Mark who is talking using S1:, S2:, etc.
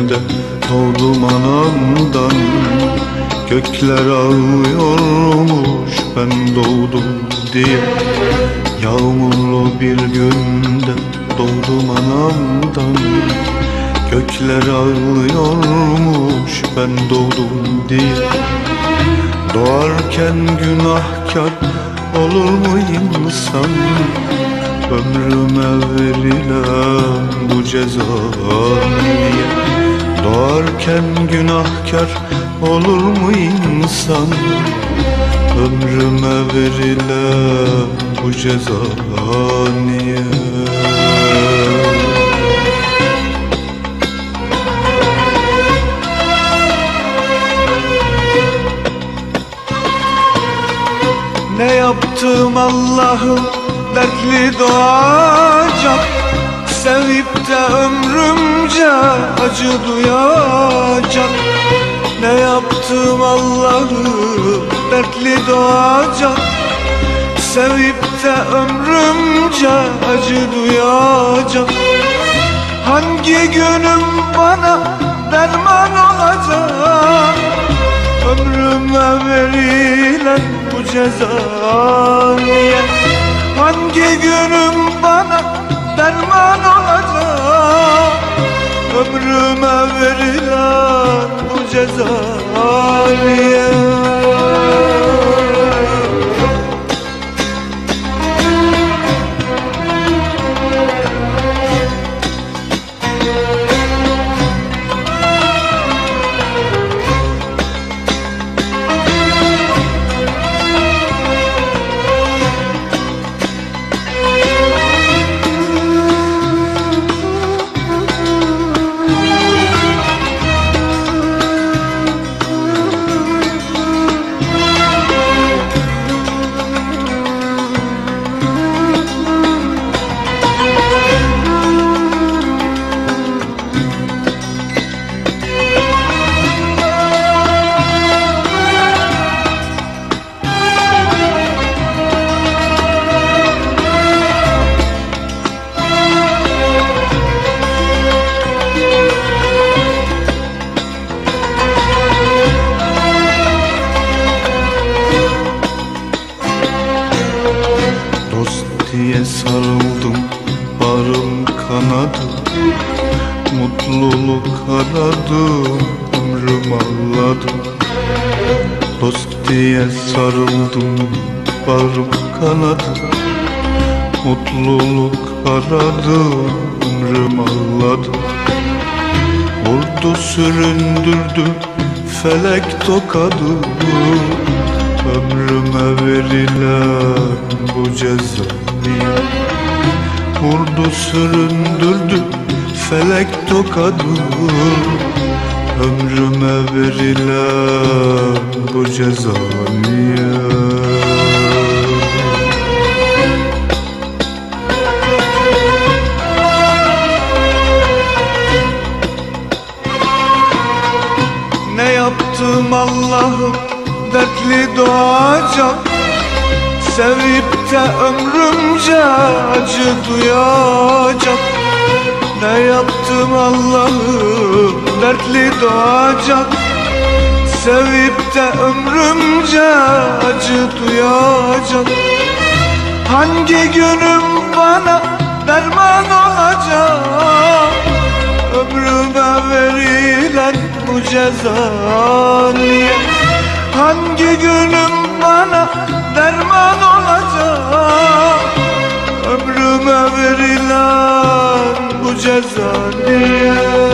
S1: bir günde doğdum anamdan Gökler ağlıyormuş ben doğdum diye. Yağmurlu bir günde doğdum anamdan Gökler ağlıyormuş ben doğdum diye. Doğarken günahkar olur mu insan? Ömrüme verilen bu ceza niye Doğarken günahkar olur mu insan? Ömrüme verilen bu ceza niye? Ne yaptım Allah'ım dertli doğacak acı duyacak. Ne yaptım Allah'ım dertli doğacak. Sevip de ömrümce acı duyacak. Hangi günüm bana derman olacak? Ömrüme verilen bu ceza niye? Hangi günüm Ömrüme verilen bu ceza sarıldım barım kanadı. Mutluluk aradım ömrüm ağladım Dost diye sarıldım barım kanadı. Mutluluk aradım ömrüm ağladım Vurdu süründürdü felek tokadı. Ömrüme verilen bu ceza niye Vurdu süründürdü felek tokadı Ömrüme verilen bu ceza niye? Ne yaptım Allah'ım dertli doğacak Sevip de ömrümce acı duyacak. Ne yaptım Allah'ım dertli doğacak. Sevip de ömrümce acı duyacak. Hangi günüm bana derman olacak? Ömrüme verilen bu ceza niye? Hangi günüm bana azaliyah